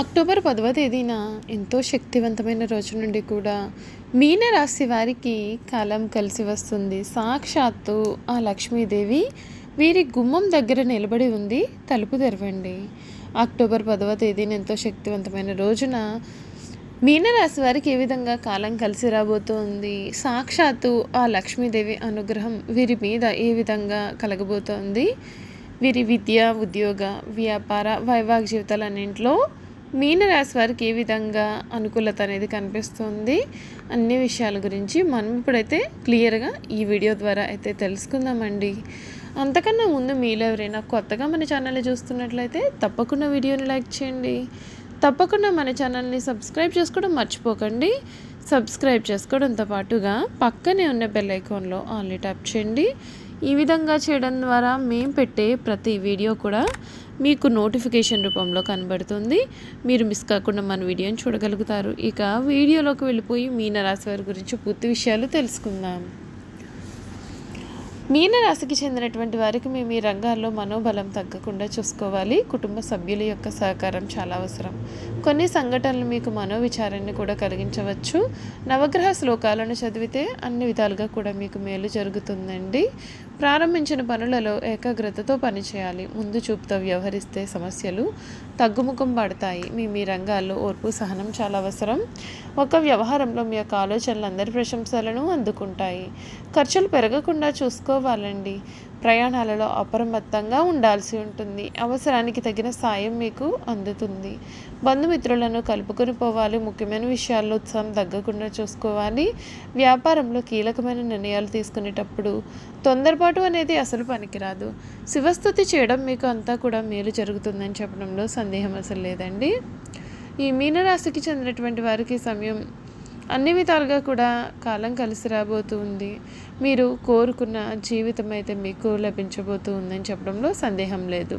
October పదవ తేదీన ఎంతో శక్తివంతమైన రోజు నుండి కూడా మీనరాశి వారికి కాలం కలిసి వస్తుంది. సాక్షాత్తు ఆ లక్ష్మీదేవి వీరి గుమ్మం దగ్గర నిలబడి ఉంది. తలుపు తెరవండి. అక్టోబర్ పదవ తేదీన ఎంతో శక్తివంతమైన రోజున మీనరాశి వారికి ఏ విధంగా కాలం కలిసి రాబోతోంది? సాక్షాత్తు ఆ లక్ష్మీదేవి అనుగ్రహం వీరి మీద ఏ విధంగా కలగబోతోంది? వీరి విద్య ఉద్యోగ వ్యాపార వైవాహిక జీవితాలన్నింటిలో మీనరాశి వారికి ఏ విధంగా అనుకూలత అనేది కనిపిస్తుంది? అన్ని విషయాల గురించి మనం ఇప్పుడైతే క్లియర్గా ఈ వీడియో ద్వారా అయితే తెలుసుకుందామండి. అంతకన్నా ముందు మీలో ఎవరైనా కొత్తగా మన ఛానల్ చూస్తున్నట్లయితే తప్పకుండా వీడియోని లైక్ చేయండి. తప్పకుండా మన ఛానల్ని సబ్స్క్రైబ్ చేసుకోవడం మర్చిపోకండి. సబ్స్క్రైబ్ చేసుకోవడంతో పాటుగా పక్కనే ఉన్న బెల్ ఐకాన్లో ఆన్లీ ట్యాప్ చేయండి. ఈ విధంగా చేయడం ద్వారా మేము పెట్టే ప్రతి వీడియో కూడా మీకు నోటిఫికేషన్ రూపంలో కనబడుతుంది. మీరు మిస్ కాకుండా మన వీడియోని చూడగలుగుతారు. ఇక వీడియోలోకి వెళ్ళిపోయి మీనరాశి వారి గురించి పూర్తి విషయాలు తెలుసుకుందాం. మీనరాశికి చెందినటువంటి వారికి మేము ఈ రంగాల్లో మనోబలం తగ్గకుండా చూసుకోవాలి. కుటుంబ సభ్యుల యొక్క సహకారం చాలా అవసరం. కొన్ని సంఘటనలు మీకు మనోవిచారాన్ని కూడా కలిగించవచ్చు. నవగ్రహ శ్లోకాలను చదివితే అన్ని విధాలుగా కూడా మీకు మేలు జరుగుతుందండి. ప్రారంభించిన పనులలో ఏకాగ్రతతో పనిచేయాలి. ముందు చూపుతో వ్యవహరిస్తే సమస్యలు తగ్గుముఖం పడతాయి. మీ మీ రంగాల్లో ఓర్పు సహనం చాలా అవసరం. ఒక వ్యవహారంలో మీ యొక్క ఆలోచనలు అందరి ప్రశంసలను అందుకుంటాయి. ఖర్చులు పెరగకుండా చూసుకోవాలండి. ప్రయాణాలలో అప్రమత్తంగా ఉండాల్సి ఉంటుంది. అవసరానికి తగిన సాయం మీకు అందుతుంది. బంధుమిత్రులను కలుపుకొని పోవాలి. ముఖ్యమైన విషయాల్లో ఉత్సాహం తగ్గకుండా చూసుకోవాలి. వ్యాపారంలో కీలకమైన నిర్ణయాలు తీసుకునేటప్పుడు తొందరపాటు అనేది అసలు పనికిరాదు. శివస్థుతి చేయడం మీకు అంతా కూడా మేలు జరుగుతుందని చెప్పడంలో సందేహం అసలు లేదండి. ఈ మీనరాశికి చెందినటువంటి వారికి సమయం అన్ని విధాలుగా కూడా కాలం కలిసి రాబోతుంది మీరు కోరుకున్న జీవితం అయితే మీకు లభించబోతూ ఉందని చెప్పడంలో సందేహం లేదు.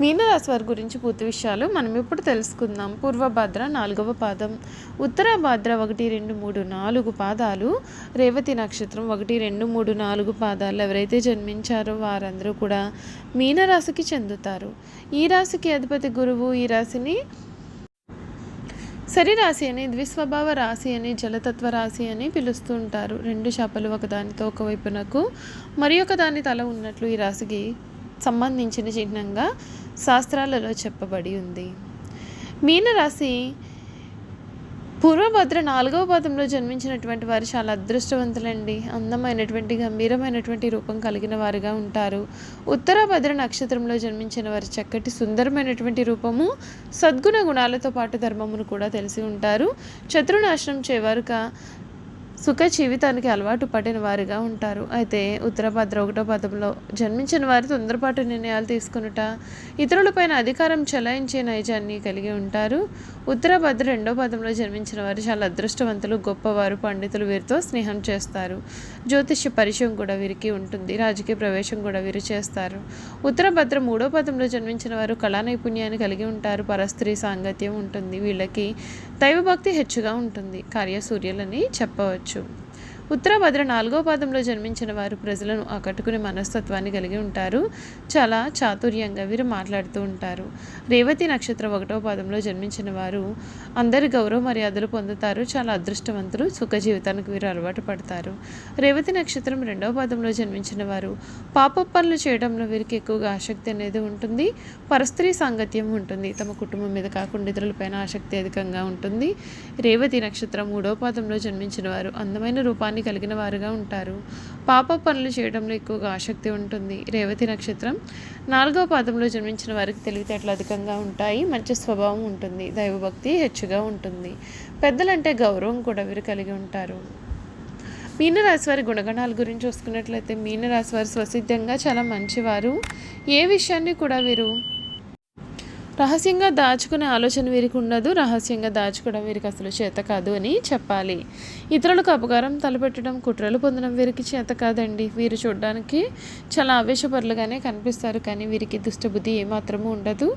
మీనరాశి వారి గురించి పూర్తి విషయాలు మనం ఇప్పుడు తెలుసుకుందాం. పూర్వభద్ర నాలుగవ పాదం ఉత్తర భాద్ర ఒకటి రెండు మూడు నాలుగు పాదాలు రేవతి నక్షత్రం ఒకటి రెండు మూడు నాలుగు పాదాలు ఎవరైతే జన్మించారో వారందరూ కూడా మీనరాశికి చెందుతారు. ఈ రాశికి అధిపతి గురువు ఈ రాశిని రాశి అని ద్విస్వభావ రాశి అని జలతత్వ రాశి అని పిలుస్తూ ఉంటారు. రెండు చేపలు ఒకదానితో ఒకవైపునకు మరి ఒక దాని తల ఉన్నట్లు ఈ రాశికి సంబంధించిన చిహ్నంగా శాస్త్రాలలో చెప్పబడి ఉంది. మీనరాశి పూర్వభద్ర నాలుగవ పాదంలో జన్మించినటువంటి వారు చాలా అదృష్టవంతులండి. అందమైనటువంటి గంభీరమైనటువంటి రూపం కలిగిన వారుగా ఉంటారు. ఉత్తరాభద్ర నక్షత్రంలో జన్మించిన వారి చక్కటి సుందరమైనటువంటి రూపము సద్గుణ గుణాలతో పాటు ధర్మమును కూడా తెలిసి ఉంటారు. శత్రునాశనం చేవారుక సుఖ జీవితానికి అలవాటు పడిన వారిగా ఉంటారు. అయితే ఉత్తరభద్ర ఒకటో పదంలో జన్మించిన వారి తొందరపాటు నిర్ణయాలు తీసుకునుట ఇతరులపైన అధికారం చెలాయించే నైజాన్ని కలిగి ఉంటారు. ఉత్తరభద్ర రెండో పదంలో జన్మించిన వారు చాలా అదృష్టవంతులు గొప్పవారు పండితులు వీరితో స్నేహం చేస్తారు. జ్యోతిష్య పరిచయం కూడా వీరికి ఉంటుంది. రాజకీయ ప్రవేశం కూడా వీరు చేస్తారు. ఉత్తరభద్ర మూడో పదంలో జన్మించిన వారు కళా నైపుణ్యాన్ని కలిగి ఉంటారు. పరస్త్రీ సాంగత్యం ఉంటుంది. వీళ్ళకి దైవభక్తి హెచ్చుగా ఉంటుంది. కార్యసూర్యులని చెప్పవచ్చు. útil. ఉత్తరాభద్ర నాలుగో పాదంలో జన్మించిన వారు ప్రజలను ఆకట్టుకునే మనస్తత్వాన్ని కలిగి ఉంటారు. చాలా చాతుర్యంగా వీరు మాట్లాడుతూ ఉంటారు. రేవతి నక్షత్రం ఒకటో పాదంలో జన్మించిన వారు అందరి గౌరవ మర్యాదలు పొందుతారు. చాలా అదృష్టవంతులు సుఖ జీవితానికి వీరు అలవాటు పడతారు. రేవతి నక్షత్రం రెండవ పాదంలో జన్మించిన వారు పాప పనులు చేయడంలో వీరికి ఎక్కువగా ఆసక్తి అనేది ఉంటుంది. పరస్త్రీ సాంగత్యం ఉంటుంది. తమ కుటుంబం మీద కాకుండా ఇతరులపైన ఆసక్తి అధికంగా ఉంటుంది. రేవతి నక్షత్రం మూడో పాదంలో జన్మించిన వారు అందమైన రూపాన్ని కలిగిన వారుగా ఉంటారు. పాప పనులు చేయడంలో ఎక్కువగా ఆసక్తి ఉంటుంది. రేవతి నక్షత్రం నాలుగవ పాదంలో జన్మించిన వారికి తెలివితేటలు అధికంగా ఉంటాయి. మంచి స్వభావం ఉంటుంది. దైవభక్తి హెచ్చుగా ఉంటుంది. పెద్దలంటే గౌరవం కూడా వీరు కలిగి ఉంటారు. మీనరాశి వారి గుణగణాల గురించి చూసుకున్నట్లయితే మీనరాశి వారు స్వసిద్ధంగా చాలా మంచివారు. ఏ విషయాన్ని కూడా వీరు రహస్యంగా దాచుకునే ఆలోచన వీరికి ఉండదు రహస్యంగా దాచుకోవడం వీరికి అసలు చేత కాదు అని చెప్పాలి. ఇతరులకు అపకారం తలపెట్టడం కుట్రలు పొందడం వీరికి చేత కాదండి. వీరు చూడడానికి చాలా ఆవేశపరులుగానే కనిపిస్తారు కానీ వీరికి దుష్టబుద్ధి ఏమాత్రము ఉండదు.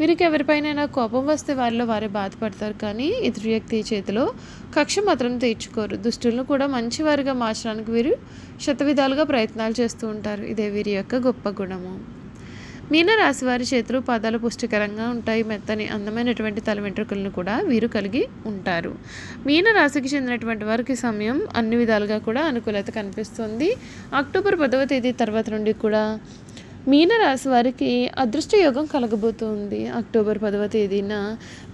వీరికి ఎవరిపైనైనా కోపం వస్తే వారిలో వారే బాధపడతారు కానీ ఇతర వ్యక్తి చేతిలో కక్ష మాత్రం తీర్చుకోరు. దుష్టులను కూడా మంచివారిగా మార్చడానికి వీరు శతవిధాలుగా ప్రయత్నాలు చేస్తూ ఉంటారు. ఇదే వీరి యొక్క గొప్ప గుణము. మీనరాశి వారి చేతులు పాదాలు పుష్టికరంగా ఉంటాయి. మెత్తని అందమైనటువంటి తల వెంట్రుకలను కూడా వీరు కలిగి ఉంటారు. మీనరాశికి చెందినటువంటి వారికి సమయం అన్ని విధాలుగా కూడా అనుకూలత కనిపిస్తుంది. అక్టోబర్ పదవ తేదీ తర్వాత నుండి కూడా మీనరాశి వారికి అదృష్ట యోగం కలగబోతుంది. అక్టోబర్ పదవ తేదీన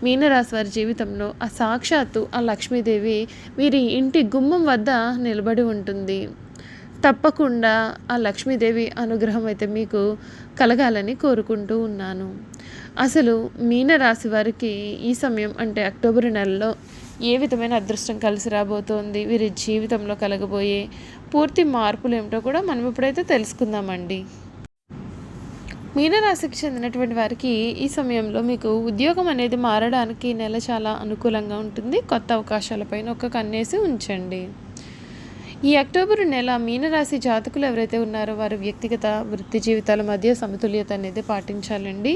మీనరాశి వారి జీవితంలో ఆ సాక్షాత్తు ఆ లక్ష్మీదేవి వీరి ఇంటి గుమ్మం వద్ద నిలబడి ఉంటుంది. తప్పకుండా ఆ లక్ష్మీదేవి అనుగ్రహం అయితే మీకు కలగాలని కోరుకుంటూ ఉన్నాను. అసలు మీనరాశి వారికి ఈ సమయం అంటే అక్టోబర్ నెలలో ఏ విధమైన అదృష్టం కలిసి రాబోతోంది? వీరి జీవితంలో కలగబోయే పూర్తి మార్పులు ఏమిటో కూడా మనం ఇప్పుడైతే తెలుసుకుందామండి. మీనరాశికి చెందినటువంటి వారికి ఈ సమయంలో మీకు ఉద్యోగం అనేది మారడానికి నెల చాలా అనుకూలంగా ఉంటుంది. కొత్త అవకాశాలపైన ఒక కన్నేసి ఉంచండి. ఈ అక్టోబర్ నెల మీనరాశి జాతకులు ఎవరైతే ఉన్నారో వారి వ్యక్తిగత వృత్తి జీవితాల మధ్య సమతుల్యత అనేది పాటించాలండి.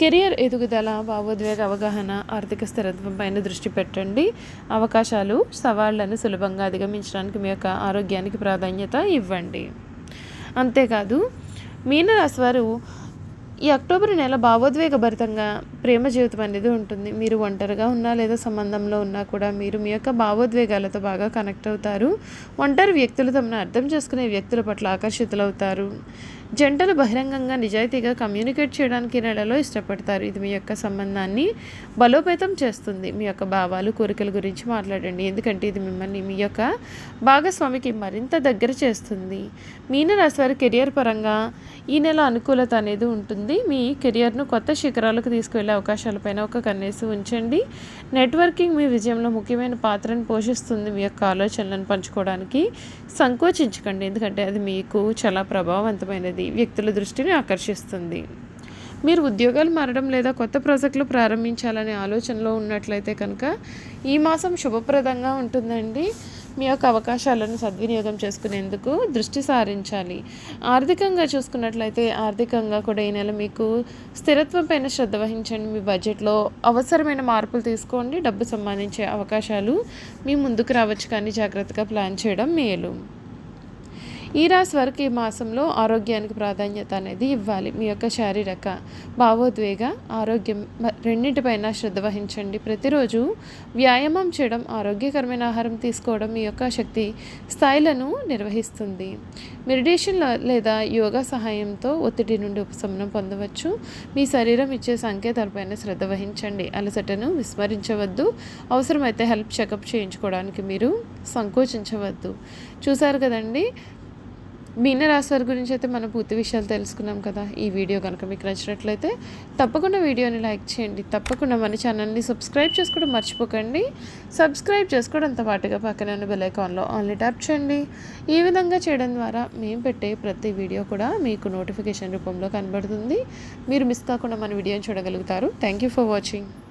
కెరియర్ ఎదుగుదల భావోద్వేగ అవగాహన ఆర్థిక స్థిరత్వం పైన దృష్టి పెట్టండి. అవకాశాలు సవాళ్ళను సులభంగా అధిగమించడానికి మీ యొక్క ఆరోగ్యానికి ప్రాధాన్యత ఇవ్వండి. అంతేకాదు మీనరాశి వారు ఈ అక్టోబర్ నెల భావోద్వేగభరితంగా ప్రేమ జీవితం అనేది ఉంటుంది. మీరు ఒంటరిగా ఉన్నా లేదా సంబంధంలో ఉన్నా కూడా మీరు మీ యొక్క భావోద్వేగాలతో బాగా కనెక్ట్ అవుతారు. ఒంటరి వ్యక్తులు తమను అర్థం చేసుకునే వ్యక్తుల పట్ల ఆకర్షితులవుతారు. జంటలు బహిరంగంగా నిజాయితీగా కమ్యూనికేట్ చేయడానికి ఈ నెలలో ఇష్టపడతారు. ఇది మీ యొక్క సంబంధాన్ని బలోపేతం చేస్తుంది. మీ యొక్క భావాలు కోరికల గురించి మాట్లాడండి. ఎందుకంటే ఇది మిమ్మల్ని మీ యొక్క భాగస్వామికి మరింత దగ్గర చేస్తుంది. మీనరాశి వారి కెరియర్ పరంగా ఈ నెల అనుకూలత అనేది ఉంటుంది. మీ కెరియర్ను కొత్త శిఖరాలకు తీసుకువెళ్ళే అవకాశాలపైన ఒక కన్నేసి ఉంచండి. నెట్వర్కింగ్ మీ విజయంలో ముఖ్యమైన పాత్రను పోషిస్తుంది. మీ యొక్క ఆలోచనలను పంచుకోవడానికి సంకోచించకండి. ఎందుకంటే అది మీకు చాలా ప్రభావవంతమైనది. వ్యక్తుల దృష్టిని ఆకర్షిస్తుంది. మీరు ఉద్యోగాలు మారడం లేదా కొత్త ప్రాజెక్టులు ప్రారంభించాలనే ఆలోచనలో ఉన్నట్లయితే కనుక ఈ మాసం శుభప్రదంగా ఉంటుందండి. మీ యొక్క అవకాశాలను సద్వినియోగం చేసుకునేందుకు దృష్టి సారించాలి. ఆర్థికంగా చూసుకున్నట్లయితే ఆర్థికంగా కూడా ఈ నెల మీకు స్థిరత్వం పైన శ్రద్ధ వహించండి. మీ బడ్జెట్లో అవసరమైన మార్పులు తీసుకోండి. డబ్బు సంపాదించే అవకాశాలు మీ ముందుకు రావచ్చు కానీ జాగ్రత్తగా ప్లాన్ చేయడం మేలు. ఈ రాశి వరకు ఈ మాసంలో ఆరోగ్యానికి ప్రాధాన్యత అనేది ఇవ్వాలి. మీ యొక్క శారీరక భావోద్వేగ ఆరోగ్యం రెండింటిపైన శ్రద్ధ వహించండి. ప్రతిరోజు వ్యాయామం చేయడం ఆరోగ్యకరమైన ఆహారం తీసుకోవడం మీ యొక్క శక్తి స్థాయిలను నిర్వహిస్తుంది. మెడిటేషన్ లేదా యోగా సహాయంతో ఒత్తిడి నుండి ఉపశమనం పొందవచ్చు. మీ శరీరం ఇచ్చే సంకేతాలపైన శ్రద్ధ వహించండి. అలసటను విస్మరించవద్దు. అవసరమైతే హెల్ప్ చెకప్ చేయించుకోవడానికి మీరు సంకోచించవద్దు. చూసారు కదండి? మీనరాశి వారి గురించి అయితే మనం పూర్తి విషయాలు తెలుసుకున్నాం కదా. ఈ వీడియో కనుక మీకు నచ్చినట్లయితే తప్పకుండా వీడియోని లైక్ చేయండి. తప్పకుండా మన ఛానల్ని సబ్స్క్రైబ్ చేసుకోవడం మర్చిపోకండి. సబ్స్క్రైబ్ చేసుకోవడంతో పాటుగా పక్కన ఉన్న బెలైకాన్లో ఆన్లీ ట్యాప్ చేయండి. ఈ విధంగా చేయడం ద్వారా మేము పెట్టే ప్రతి వీడియో కూడా మీకు నోటిఫికేషన్ రూపంలో కనబడుతుంది. మీరు మిస్ కాకుండా మన వీడియోని చూడగలుగుతారు. Thank you for watching.